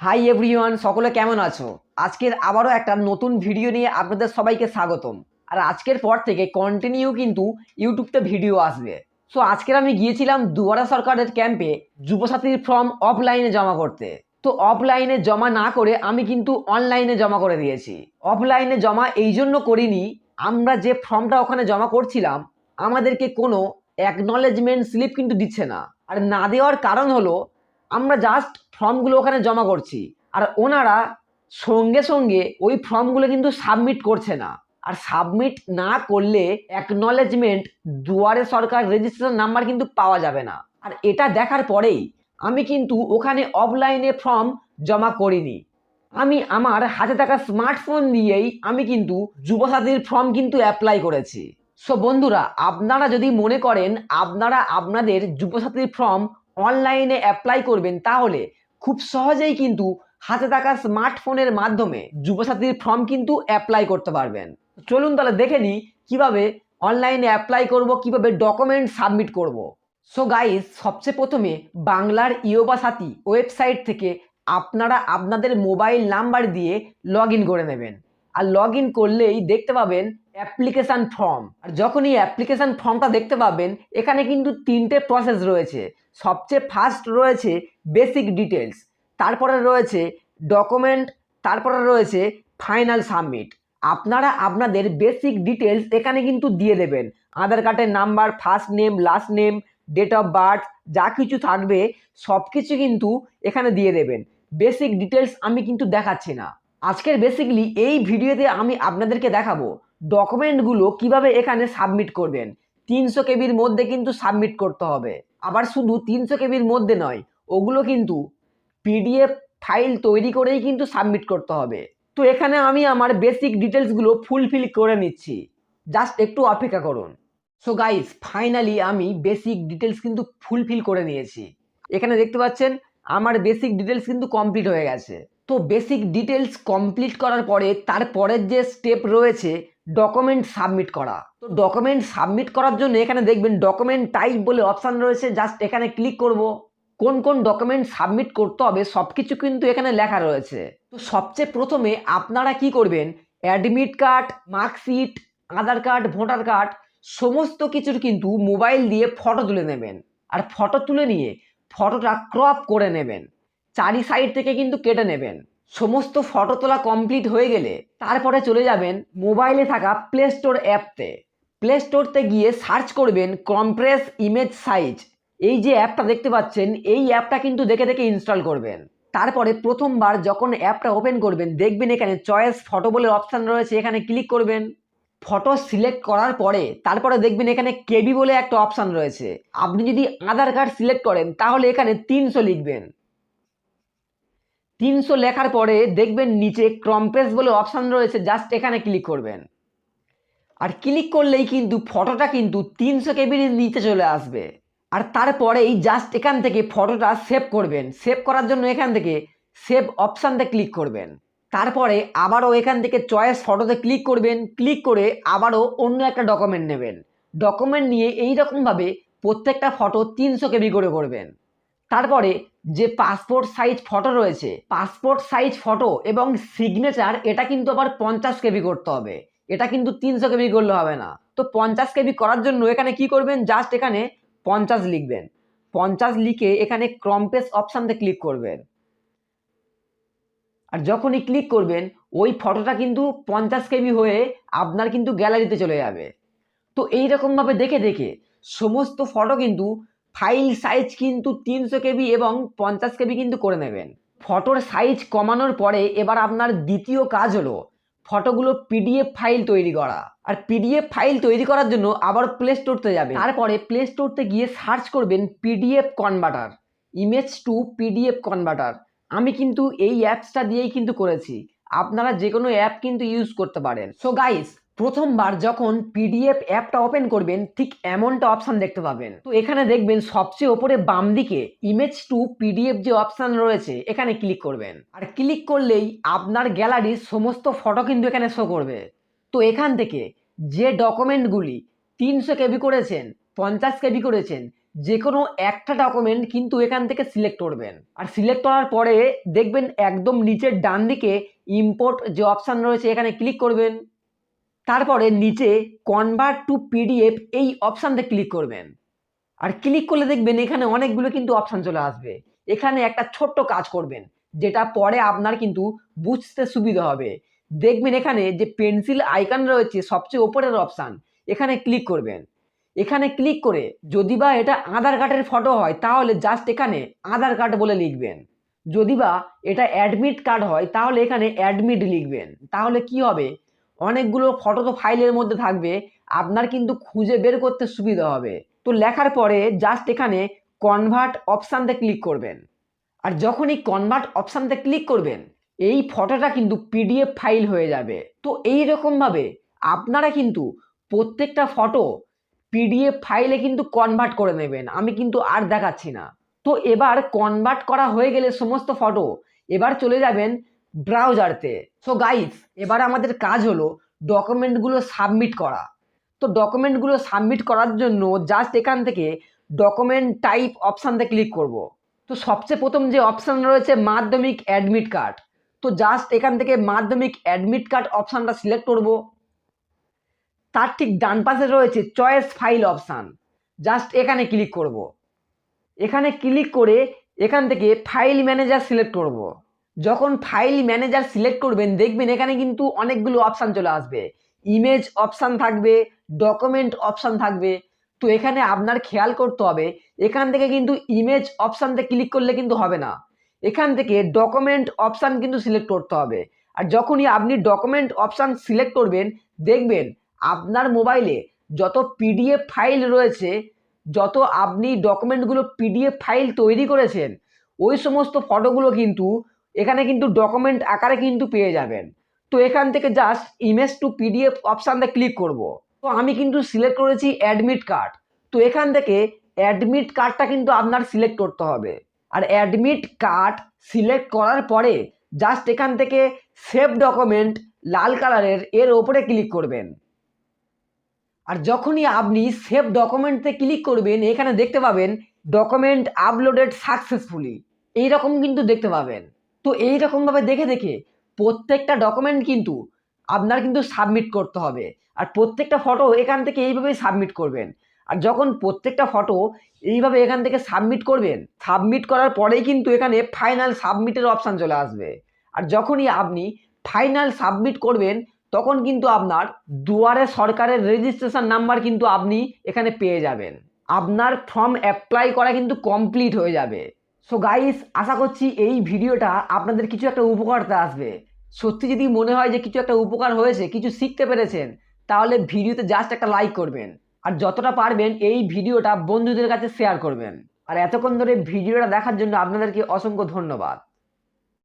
Hi everyone সকলে কেমন আছো? আজকের আবারও একটা নতুন ভিডিও নিয়ে আপনাদের সবাইকে স্বাগতম। আর আজকের পর থেকে কন্টিনিউ কিন্তু ইউটিউবতে ভিডিও আসবে। সো আজকের আমি গিয়েছিলাম দুয়ারা সরকারের ক্যাম্পে যুবসাথীর ফর্ম অফলাইনে জমা করতে। তো অফলাইনে জমা না করে আমি কিন্তু অনলাইনে জমা করে দিয়েছি। অফলাইনে জমা এই জন্য করিনি, আমরা যে ফর্মটা ওখানে জমা করছিলাম, আমাদেরকে কোনো অ্যাকনলেজমেন্ট স্লিপ কিন্তু দিচ্ছে না। আর না দেওয়ার কারণ হলো, আমরা জাস্ট ফর্মগুলো ওখানে জমা করছি। আর ওনারা সঙ্গে সঙ্গে ওই ফর্মগুলো কিন্তু সাবমিট করছে না। আর সাবমিট না করলে অ্যাকনলেজমেন্ট দুয়ারে সরকার রেজিস্ট্রেশন নাম্বার কিন্তু পাওয়া যাবে না। আর এটা দেখার পরেই আমি কিন্তু ওখানে অফলাইনে ফর্ম জমা করিনি। আমি আমার হাতে থাকা স্মার্টফোন দিয়েই আমি কিন্তু যুবসাথীর ফর্ম কিন্তু অ্যাপ্লাই করেছি। সো বন্ধুরা, আপনারা যদি মনে করেন আপনারা আপনাদের যুবসাথীর ফর্ম অনলাইনে অ্যাপ্লাই করবেন তাহলে খুব সহজেই কিন্তু হাতে থাকা স্মার্টফোনের মাধ্যমে যুবসাথীর ফর্ম কিন্তু অ্যাপ্লাই করতে পারবেন। চলুন তাহলে দেখে নিই কীভাবে অনলাইনে অ্যাপ্লাই করব, কীভাবে ডকুমেন্ট সাবমিট করব। সো গাইজ সবচেয়ে প্রথমে বাংলার ইয়োবা সাথী ওয়েবসাইট থেকে আপনারা আপনাদের মোবাইল নাম্বার দিয়ে লগ করে নেবেন। আর লগ ইন করলেই দেখতে পাবেন অ্যাপ্লিকেশান ফর্ম আর যখন এই অ্যাপ্লিকেশান ফর্মটা দেখতে পাবেন, এখানে কিন্তু তিনটে প্রসেস রয়েছে। সবচেয়ে ফার্স্ট রয়েছে বেসিক ডিটেলস তারপরে রয়েছে ডকুমেন্ট তারপরে রয়েছে ফাইনাল সাবমিট আপনারা আপনাদের বেসিক ডিটেলস এখানে কিন্তু দিয়ে দেবেন। আধার কার্ডের number first name last name date of birth যা কিছু থাকবে সব কিছু কিন্তু এখানে দিয়ে দেবেন। বেসিক ডিটেলস আমি কিন্তু দেখাচ্ছি না। আজকের বেসিকলি এই ভিডিওতে আমি আপনাদেরকে দেখাবো ডকুমেন্টগুলো কীভাবে এখানে সাবমিট করবেন। তিনশো কেবির মধ্যে কিন্তু সাবমিট করতে হবে। আবার শুধু তিনশো কেবির মধ্যে নয়, ওগুলো কিন্তু পিডিএফ ফাইল তৈরি করেই কিন্তু সাবমিট করতে হবে। তো এখানে আমি আমার বেসিক ডিটেলসগুলো ফুলফিল করে নিচ্ছি। জাস্ট একটু অপেক্ষা করুন। সো গাইস ফাইনালি আমি বেসিক ডিটেলস কিন্তু ফুলফিল করে নিয়েছি। এখানে দেখতে পাচ্ছেন, আমার বেসিক ডিটেলস কিন্তু কমপ্লিট হয়ে গেছে। তো বেসিক ডিটেলস কমপ্লিট করার পরে তারপরের যে স্টেপ রয়েছে ডকুমেন্ট সাবমিট করা। তো ডকুমেন্ট সাবমিট করার জন্য এখানে দেখবেন ডকুমেন্ট টাইপ বলে অপশান রয়েছে জাস্ট এখানে ক্লিক করব। কোন কোন ডকুমেন্ট সাবমিট করতে হবে সব কিছু কিন্তু এখানে লেখা রয়েছে। তো সবচেয়ে প্রথমে আপনারা কি করবেন admit card marksheet Aadhaar card voter card সমস্ত কিছুর কিন্তু মোবাইল দিয়ে ফটো তুলে নেবেন। আর ফটো তুলে নিয়ে ফটোটা ক্রপ করে নেবেন। চারি সাইড থেকে কিন্তু কেটে নেবেন। সমস্ত ফটো তোলা কমপ্লিট হয়ে গেলে তারপরে চলে যাবেন মোবাইলে থাকা প্লে স্টোর অ্যাপতে প্লে স্টোরতে গিয়ে সার্চ করবেন কম্প্রেস ইমেজ সাইজ এই যে অ্যাপটা দেখতে পাচ্ছেন, এই অ্যাপটা কিন্তু দেখে দেখে ইনস্টল করবেন। তারপরে প্রথমবার যখন অ্যাপটা ওপেন করবেন, দেখবেন এখানে চয়েস ফটো বলে অপশান রয়েছে, এখানে ক্লিক করবেন। ফটো সিলেক্ট করার পরে তারপরে দেখবেন এখানে কেবি বলে একটা অপশান রয়েছে। আপনি যদি আধার কার্ড সিলেক্ট করেন, তাহলে এখানে তিনশো লিখবেন। তিনশো লেখার পরে দেখবেন নিচে ক্রম্পেস বলে অপশান রয়েছে জাস্ট এখানে ক্লিক করবেন। আর ক্লিক করলেই কিন্তু ফটোটা কিন্তু তিনশো কেবির নিচে চলে আসবে। আর তারপরেই জাস্ট এখান থেকে ফটোটা সেভ করবেন। সেভ করার জন্য এখান থেকে সেভ অপশানতে ক্লিক করবেন। তারপরে আবারও এখান থেকে চয়েস ফটোতে ক্লিক করবেন। ক্লিক করে আবারও অন্য একটা ডকুমেন্ট নেবেন। ডকুমেন্ট নিয়ে এই রকমভাবে প্রত্যেকটা ফটো তিনশো কেবি করে করবেন। তারপরে যে পাসপোর্ট সাইজ ফটো রয়েছে পাসপোর্ট সাইজ ফটো এবং সিগনেচার এটা কিন্তু আবার পঞ্চাশ কেবি করতে হবে। এটা কিন্তু তিনশো কেবি করলে হবে না। তো পঞ্চাশ কেবি করার জন্য এখানে কি করবেন? জাস্ট এখানে পঞ্চাশ লিখবেন। পঞ্চাশ লিখে এখানে ক্রম্পেস অপশানতে ক্লিক করবেন। আর যখনই ক্লিক করবেন, ওই ফটোটা কিন্তু পঞ্চাশ কেবি হয়ে আপনার কিন্তু গ্যালারিতে চলে যাবে। তো এই রকমভাবে দেখে দেখে সমস্ত ফটো কিন্তু ফাইল সাইজ কিন্তু তিনশো কেবি এবং পঞ্চাশ কেবি কিন্তু করে নেবেন। ফটোর সাইজ কমানোর পরে এবার আপনার দ্বিতীয় কাজ হলো ফটোগুলো পিডিএফ ফাইল তৈরি করা। আর পিডিএফ ফাইল তৈরি করার জন্য আবার প্লে স্টোরতে যাবে তারপরে প্লে স্টোরতে গিয়ে সার্চ করবেন PDF converter image to PDF converter আমি কিন্তু এই অ্যাপসটা দিয়েই কিন্তু করেছি। আপনারা যে কোনো অ্যাপ কিন্তু ইউজ করতে পারেন। সো গাইস প্রথমবার যখন পিডিএফ অ্যাপটা ওপেন করবেন, ঠিক এমনটা অপশান দেখতে পাবেন। তো এখানে দেখবেন সবচেয়ে ওপরে বাম দিকে ইমেজ টু পিডিএফ যে অপশান রয়েছে, এখানে ক্লিক করবেন। আর ক্লিক করলেই আপনার গ্যালারির সমস্ত ফটো কিন্তু এখানে শো করবে। তো এখান থেকে যে ডকুমেন্টগুলি তিনশো কেবি করেছেন, পঞ্চাশ কেবি করেছেন যে কোনো একটা ডকুমেন্ট কিন্তু এখান থেকে সিলেক্ট করবেন। আর সিলেক্ট করার পরে দেখবেন একদম নিচের ডান দিকে ইম্পোর্ট যে অপশান রয়েছে, এখানে ক্লিক করবেন। তারপরে নিচে কনভার্ট টু পিডিএফ এই অপশানতে ক্লিক করবেন। আর ক্লিক করলে দেখবেন এখানে অনেকগুলো কিন্তু অপশান চলে আসবে। এখানে একটা ছোট্ট কাজ করবেন, যেটা পরে আপনার কিন্তু বুঝতে সুবিধা হবে। দেখবেন এখানে যে পেন্সিল আইকন রয়েছে, সবচেয়ে ওপরের অপশান, এখানে ক্লিক করবেন। এখানে ক্লিক করে যদি বা এটা আধার কার্ডের ফটো হয়, তাহলে জাস্ট এখানে আধার কার্ড বলে লিখবেন। যদি বা এটা অ্যাডমিট কার্ড হয়, তাহলে এখানে অ্যাডমিট লিখবেন। তাহলে কি হবে? অনেকগুলো ফটো তো ফাইলের মধ্যে থাকবে, আপনার কিন্তু খুঁজে বের করতে সুবিধা হবে। তো লেখার পরে জাস্ট এখানে কনভার্ট অপশানতে ক্লিক করবেন। আর যখনই কনভার্ট অপশানতে ক্লিক করবেন, এই ফটোটা কিন্তু পিডিএফ ফাইল হয়ে যাবে। তো এই রকমভাবে আপনারা কিন্তু প্রত্যেকটা ফটো পিডিএফ ফাইলে কিন্তু কনভার্ট করে নেবেন। আমি কিন্তু আর দেখাচ্ছি না। তো এবার কনভার্ট করা হয়ে গেলে সমস্ত ফটো এবার চলে যাবেন ব্রাউজারতে সো গাইস এবার আমাদের কাজ হলো ডকুমেন্টগুলো সাবমিট করা। তো ডকুমেন্টগুলো সাবমিট করার জন্য জাস্ট এখান থেকে ডকুমেন্ট টাইপ অপশানতে ক্লিক করব। তো সবচেয়ে প্রথম যে অপশান রয়েছে মাধ্যমিক অ্যাডমিট কার্ড তো জাস্ট এখান থেকে মাধ্যমিক অ্যাডমিট কার্ড অপশানটা সিলেক্ট করব। তার ঠিক ডান পাশে রয়েছে চয়েস ফাইল অপশান জাস্ট এখানে ক্লিক করব। এখানে ক্লিক করে এখান থেকে ফাইল ম্যানেজার সিলেক্ট করব। যখন ফাইল ম্যানেজার সিলেক্ট করবেন, দেখবেন এখানে কিন্তু অনেকগুলো অপশান চলে আসবে। ইমেজ অপশান থাকবে ডকুমেন্ট অপশান থাকবে। তো এখানে আপনার খেয়াল করতে হবে, এখান থেকে কিন্তু ইমেজ অপশানতে ক্লিক করলে কিন্তু হবে না। এখান থেকে ডকুমেন্ট অপশান কিন্তু সিলেক্ট করতে হবে। আর যখনই আপনি ডকুমেন্ট অপশান সিলেক্ট করবেন, দেখবেন আপনার মোবাইলে যত পিডিএফ ফাইল রয়েছে, যত আপনি ডকুমেন্টগুলো পিডিএফ ফাইল তৈরি করেছেন, ওই সমস্ত ফটোগুলো কিন্তু এখানে কিন্তু ডকুমেন্ট আকারে কিন্তু পেয়ে যাবেন। তো এখান থেকে জাস্ট ইমেজ টু পিডিএফ অপশানটা ক্লিক করব। তো আমি কিন্তু সিলেক্ট করেছি অ্যাডমিট কার্ড তো এখান থেকে অ্যাডমিট কার্ডটা কিন্তু আপনার সিলেক্ট করতে হবে। আর অ্যাডমিট কার্ড সিলেক্ট করার পরে জাস্ট এখান থেকে সেভ ডকুমেন্ট লাল কালারের এর ওপরে ক্লিক করবেন। আর যখনই আপনি সেভ ডকুমেন্টতে ক্লিক করবেন, এখানে দেখতে পাবেন ডকুমেন্ট আপলোডেড সাকসেসফুলি এইরকম কিন্তু দেখতে পাবেন। তো এই রকমভাবে দেখে দেখে প্রত্যেকটা ডকুমেন্ট কিন্তু আপনার কিন্তু সাবমিট করতে হবে। আর প্রত্যেকটা ফটো এখান থেকে এইভাবেই সাবমিট করবেন। আর যখন প্রত্যেকটা ফটো এইভাবে এখান থেকে সাবমিট করবেন সাবমিট করার পরেই কিন্তু এখানে ফাইনাল সাবমিটের অপশান চলে আসবে। আর যখনই আপনি ফাইনাল সাবমিট করবেন, তখন কিন্তু আপনার দুয়ারে সরকারের রেজিস্ট্রেশন নাম্বার কিন্তু আপনি এখানে পেয়ে যাবেন। আপনার ফর্ম অ্যাপ্লাই করা কিন্তু কমপ্লিট হয়ে যাবে। সো গাইস আশা করছি এই ভিডিওটা আপনাদের কিছু একটা উপকারতে আসবে। সত্যি যদি মনে হয় যে কিছু একটা উপকার হয়েছে, কিছু শিখতে পেরেছেন, তাহলে ভিডিওতে জাস্ট একটা লাইক করবেন। আর যতটা পারবেন এই ভিডিওটা বন্ধুদের কাছে শেয়ার করবেন। আর এতক্ষণ ধরে ভিডিওটা দেখার জন্য আপনাদেরকে অসংখ্য ধন্যবাদ।